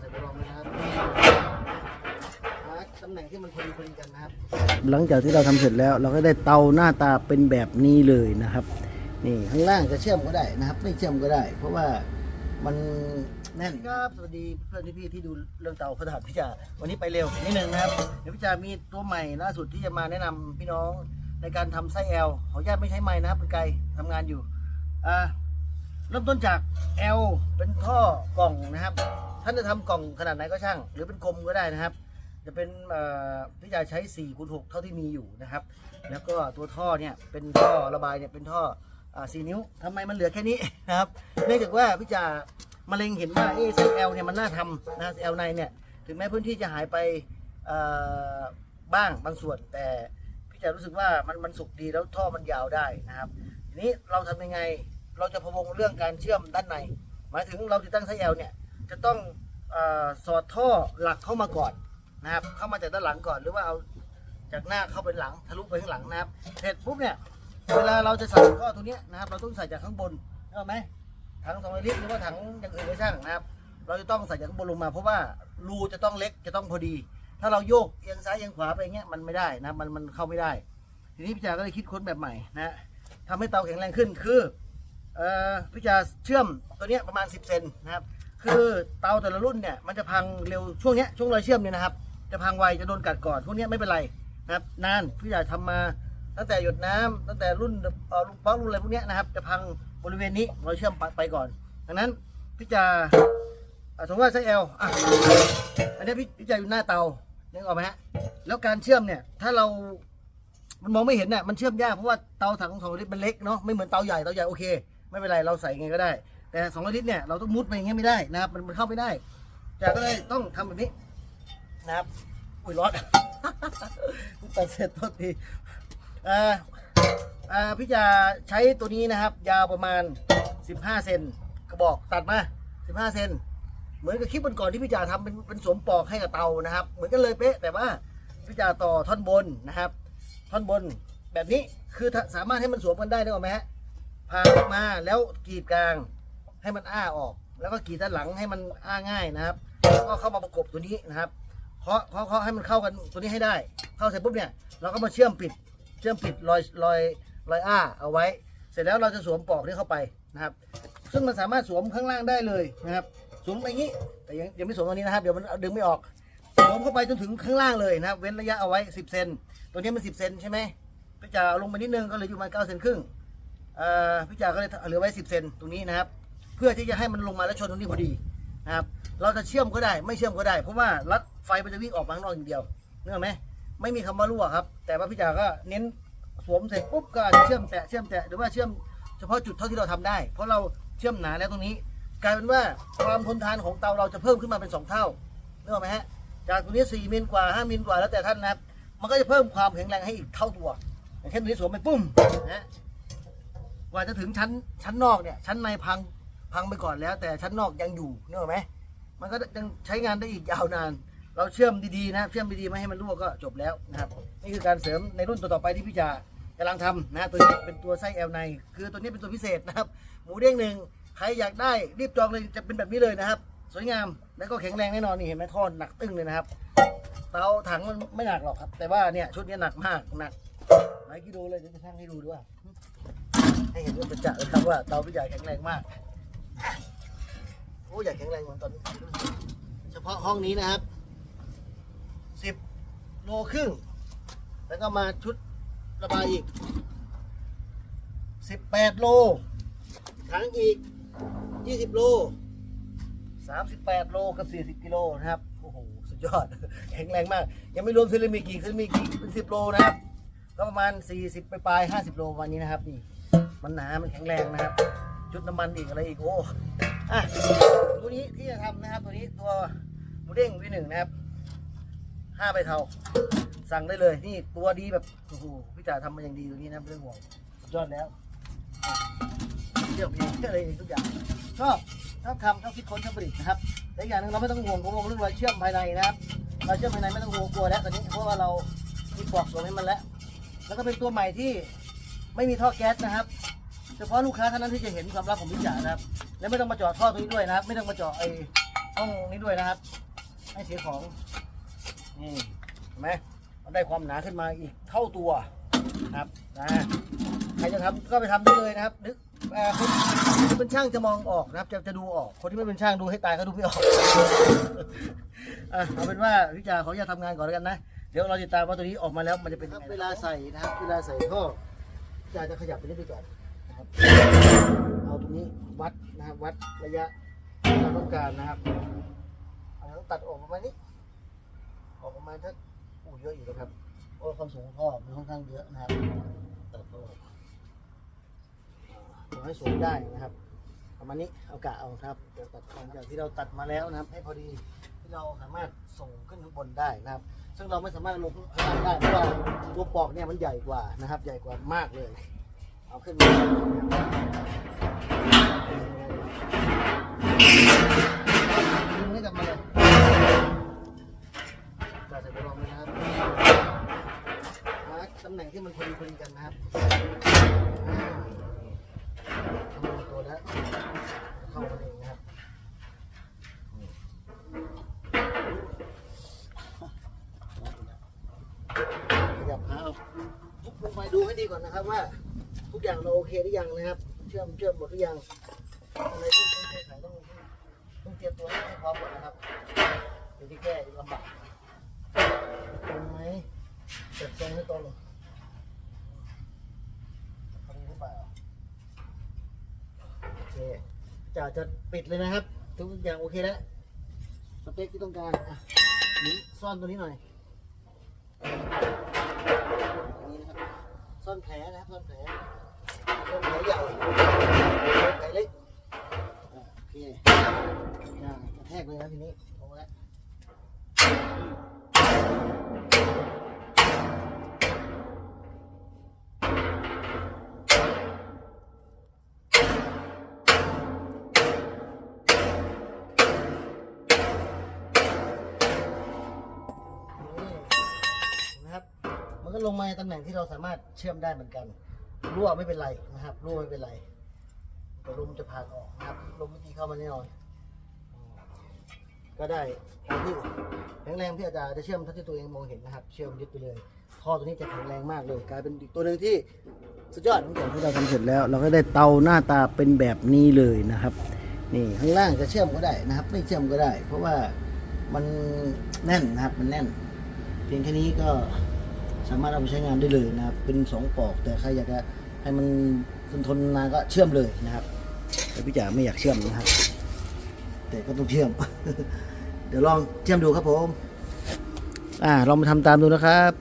ใส่ไปลองเลยนะครับหาตำแหน่งที่มันพอดีพอดีกันนะครับ หลังจากที่เราทำเสร็จแล้ว เราก็ได้เตาหน้าตาเป็นแบบนี้เลยนะครับ นี่ข้างล่างจะเชื่อมก็ได้นะครับ ไม่เชื่อมก็ได้ เพราะว่ามันแน่นครับสวัสดีเพื่อนพี่ๆที่ดูเรื่องเตาพระธาตุพิจาวันนี้ไปเร็วนิดนึงนะครับเดี๋ยวพิจามีตัวใหม่ล่าสุดที่จะมาแนะนำพี่น้องในการทำไส้แอลขออนุญาตไม่ใช้ไม้นะครับเป็นไกลทำงานอยู่อ่า เริ่มต้นจากแอลเป็นท่อกล่องนะครับ ท่านจะทำกล่องขนาดไหนก็ช่าง หรือเป็นกลมก็ได้นะครับ จะเป็นพี่จะใช้4คูณ6เท่าที่มีอยู่นะครับ แล้วก็ตัวท่อเนี่ยเป็นท่อระบายเนี่ยเป็นท่อสี่นิ้วทำไมมันเหลือแค่นี้นะครับเนื่องจากว่าพี่จะมาเล็งเห็นว่าเอไซส์ L เนี่ยมันน่าทำนะ L ในเนี่ยถึงแม้พื้นที่จะหายไปบ้างบางส่วน แต่พี่จะรู้สึกว่ามันมันสุกดีแล้วท่อมันยาวได้นะครับ ทีนี้เราทำยังไงเราจะพะวงเรื่องการเชื่อมด้านใน หมายถึงเราติดตั้งไซส์ L เนี่ย จะต้องอสอดท่อหลักเข้ามาก่อนนะครับ เข้ามาจากด้านหลังก่อน หรือว่าเอาจากหน้าเข้าไปหลังทะลุไปข้างหลังนะครับเสร็จปุ๊บเนี่ยเวลาเราจะใส่ท่อตัวเนี้ยนะครับ เราต้องใส่จากข้างบนเข้าไหมถังสองลิตรหรือว่าถังอย่างอื่นก็ช่างนะครับ เราจะต้องใส่จากข้างบนลงมา เพราะว่ารูจะต้องเล็กจะต้องพอดี ถ้าเราโยกเอียงซ้ายเอียงขวาไปอย่างเงี้ยมันไม่ได้นะมันมันเข้าไม่ได้ ทีนี้พี่จาก็เลยคิดค้นแบบใหม่นะทำให้เตาแข็งแรงขึ้นคืออพี่จาเชื่อมตัวเนี้ยประมาณ 10 เซนนะครับ คือเตาแต่ละรุ่นเนี่ยมันจะพังเร็วช่วงเนี้ยช่วงรอยเชื่อมเนี่ยนะครับ จะพังไวจะโดนกัดก่อนพวกเนี้ยไม่เป็นไรนะครับนานพี่ใหญ่ทำมาตั้งแต่หยดน้ำตั้งแต่รุ่นเอ่อลุงป๊อกรุ่นอะไรพวกเนี้ยนะครับ จะพังบริเวณนี้เราเชื่อมไปไปก่อน ดังนั้นพี่จะสมมติว่าไซส์ L อะอันนี้พี่พี่จะอยู่หน้าเตานึกออกไหมฮะแล้วการเชื่อมเนี่ย ถ้าเรา มันมองไม่เห็นน่ะมันเชื่อมยากเพราะว่าเตาถังสองลิตรมันเล็กเนาะไม่เหมือนเตาใหญ่เตาใหญ่โอเค ไม่เป็นไรเราใส่ไงก็ได้ แต่สองลิตรเนี่ยเราต้องมุดไปอย่างเงี้ยไม่ได้นะครับมันมันเข้าไม่ได้จากก็เลยต้องทำแบบนี้นะครับอุ้ยร้อนตัดเสร็จโทษทีอ่าอ่าพี่จะใช้ตัวนี้นะครับ ยาวประมาณ 15เซนกระบอกตัดมา 15เซนเหมือนกับคลิปก่อนที่พี่จ่าทำเป็นเป็นสวมปอกให้กับเตานะครับ เหมือนกันเลยเป๊ะ แต่ว่าพี่จ่าต่อท่อนบนนะครับ ท่อนบนแบบนี้คือสามารถให้มันสวมกันได้ได้ไหมฮะผ่าออกมาแล้วกรีดกลาง ให้มันอ้าออก แล้วก็กรีดด้านหลังให้มันอ้าง่ายนะครับแล้วก็เข้ามาประกบตัวนี้นะครับเคาะเคาะเคาะให้มันเข้ากันตัวนี้ให้ได้ เข้าเสร็จปุ๊บเนี่ยเราก็มาเชื่อมปิด เชื่อมปิดรอยรอยรอยอ้าเอาไว้ เสร็จแล้วเราจะสวมปลอกนี้เข้าไปนะครับ ซึ่งมันสามารถสวมข้างล่างได้เลยนะครับสวมไปอย่างนี้แต่ยังยังไม่สวมตรงนี้นะครับ เดี๋ยวมันดึงไม่ออกสวมเข้าไปจนถึงข้างล่างเลยนะครับเว้นระยะเอาไว้ 10เซนตัวนี้มัน 10เซนใช่ไหมพี่จ๋าลงไปนิดนึงก็เลยอยู่ประมาณ9เซนครึ่งพี่จ๋าก็เลยเหลือไว้ 10เซนตรงนี้นะครับ เพื่อที่จะให้มันลงมาแล้วชนตรงนี้พอดีนะครับ เราจะเชื่อมก็ได้ไม่เชื่อมก็ได้ เพราะว่ารัดไฟมันจะวิ่งออกมาข้างนอกอย่างเดียวนึกออกไหมไม่มีคำว่ารั่วครับ แต่ว่าพี่จ๋าก็เน้นสวมเสร็จปุ๊บก็จะเชื่อมแตะเชื่อมแตะหรือว่าเชื่อมเฉพาะจุดเท่าที่เราทำได้ เพราะเราเชื่อมหนาแล้วตรงนี้ กลายเป็นว่าความทนทานของเตาเราจะเพิ่มขึ้นมาเป็นสองเท่านึกออกไหมฮะจากตรงนี้สี่มิลกว่าห้ามิลกว่าแล้วแต่ท่านนะครับมันก็จะเพิ่มความแข็งแรงให้อีกเท่าตัวอย่างเช่นตัวนี้สวมไปปุ้มนะกว่าจะถึงชั้นชั้นนอกเนี่ยชั้นในพัง พังไปก่อนแล้ว แต่ชั้นนอกยังอยู่เนออกไหมมันก็ยังใช้งานได้อีกยาวนาน เราเชื่อมดีๆนะเชื่อมดีๆไม่ให้มันรั่วก็จบแล้วนะครับ นี่คือการเสริมในรุ่นตัวต่อไปที่พี่จะกำลังทำนะตัวนี้เป็นตัวไส้แอลในคือตัวนี้เป็นตัวพิเศษนะครับ หมูเด้งหนึ่งใครอยากได้รีบจองเลยจะเป็นแบบนี้เลยนะครับ สวยงามแล้วก็แข็งแรงแน่นอนนี่เห็นไหมท่อนหนักตึ้งเลยนะครับเตาถังมันไม่หนักหรอกครับ แต่ว่าเนี่ยชุดนี้หนักมากหนักหลายกิโลเลยเดี๋ยวจะชั่งให้ดูด้วยให้เห็นว่าจะจะเลยครับว่าเตาพี่ใหญ่แข็งแรงมาก โอ้ใหญ่แข็งแรงเหมือนตอนนี้เฉพาะห้องนี้นะครับสิบโลครึ่ง แล้วก็มาชุดระบายอีกสิบแปดโลถังอีกยี่สิบโลสามสิบแปดโลกับสี่สิบกิโลนะครับ โอ้โห สุดยอด แข็งแรงมาก ยังไม่รวมเซรามิกอีกเซรามิกอีกเป็นสิบโลนะครับ ก็ประมาณสี่สิบไปปลายห้าสิบโลวันนี้นะครับนี่ มันหนา มันแข็งแรงนะครับ ชุดน้ำมันอีกอะไรอีกโอ้อะตัวนี้ที่จะทำนะครับ ตัวนี้ตัวหมูเด้งวีหนึ่งนะครับห้าใบเทาสั่งได้เลยนี่ตัวดีแบบโอ้โหพี่จ่าทำมาอย่างดีตัวนี้นะไม่ต้องห่วงสุดยอดแล้วอะเที่ยวเองอะไรเองทุกอย่างชอบชอบทำชอบคิดค้นชอบประดิษฐ์นะครับและอย่างหนึงเราไม่ต้องห่วงกังวเรื่องรอยเชื่อมภายในนะครับเรอยเชื่อมภายในไม่ต้องห่วงกลัวแล้วตอนนี้เพราะว่าเรามีปลอกสวมให้มันแล้วแล้วก็เป็นตัวใหม่ที่ไม่มีท่อแก๊สนะครับ เฉพาะลูกค้าเท่านั้นที่จะเห็นความลับของพิจานะครับ และไม่ต้องมาเจาะท่อตรงนี้ด้วยนะครับ ไม่ต้องมาเจาะไอ้ห้องนี้ด้วยนะครับ ให้เสียของนี่เห็นไหมมันได้ความหนาขึ้นมาอีกเท่าตัวนะครับนะใครจะทำก็ไปทำได้เลยนะครับนึกเอ่อคนที่เป็นช่างจะมองออกนะครับ จะจะดูออก คนที่ไม่เป็นช่างดูให้ตายเขาดูไม่ออกเอาเป็นว่าพี่จ่าขออนุญาตทำงานก่อนแล้วกันนะ เดี๋ยวเราติดตามว่าตัวนี้ออกมาแล้วมันจะเป็นเวลาใส่นะครับ เวลาใส่ก็พี่จ่าจะขยับไปนิดไปก่อน นะครับ เอาตรงนี้วัดนะครับวัดระยะที่เราต้องการนะครับเอาต้องตัดออกประมาณนี้ ออกประมาณถ้าอู้เยอะอยู่นะครับเพราะความสูงของท่อมันค่อนข้างเยอะนะครับตัดออกขอให้สูงได้นะครับ ประมาณนี้เอากะเอาครับเดี๋ยวตัดหลังจากที่เราตัดมาแล้วนะครับ ให้พอดีที่เราสามารถส่งขึ้นข้างบนได้นะครับ ซึ่งเราไม่สามารถลงข้างล่างได้เพราะว่าตัวปอกเนี่ยมันใหญ่กว่านะครับ ใหญ่กว่ามากเลย เอาขึ้นมาดึงให้กลับมาเลยจัดใส่กระรองเลยนะครับหาตำแหน่งที่มันพอดีพอดีกันนะครับตัวแล้วเข้ามาเองนะครับขยับเท้าทุกลงไปดูให้ดีก่อนนะครับว่า ทุกอย่างเราโอเคหรือยังนะครับ เชื่อมเชื่อมหมดหรือยังอะไรที่ต้องแก้ไขต้องต้องเตรียมตัวให้พร้อมก่อนนะครับเดี๋ยวที่แก้ลำบากตรงไหมเสร็จตรงไม่ตรงพอดีหรือเปล่าโอเคจะจะปิดเลยนะครับ ทุกอย่างโอเคแล้วสเปคที่ต้องการอะหมุนซ่อนตัวนี้หน่อย ก็ลงมาในตำแหน่งที่เราสามารถเชื่อมได้เหมือนกัน รั่วไม่เป็นไรนะครับ รั่วไม่เป็นไรแต่ลมจะผ่านออกนะครับลมไม่ตีเข้ามาแน่นอนก็ได้ตามที่แข็งแรงพี่อาจารย์จะเชื่อมเท่าที่ตัวเองมองเห็นนะครับ เชื่อมยึดไปเลยท่อตัวนี้จะแข็งแรงมากเลยกลายเป็นอีกตัวหนึ่งที่สุดยอดหลังจากที่เราทำเสร็จแล้ว เราก็ได้เตาหน้าตาเป็นแบบนี้เลยนะครับ นี่ข้างล่างจะเชื่อมก็ได้นะครับ ไม่เชื่อมก็ได้ เพราะว่ามันแน่นนะครับมันแน่น เพียงแค่นี้ก็ สามารถเอาไปใช้งานได้เลยนะครับ เป็นสองปอกแต่ใครอยากจะให้มันทนทนนานก็เชื่อมเลยนะครับ แต่พี่จ๋าไม่อยากเชื่อมนะครับ แต่ก็ต้องเชื่อม เดี๋ยวลองเชื่อมดูครับผม อ่าลองมาทำตามดูนะครับ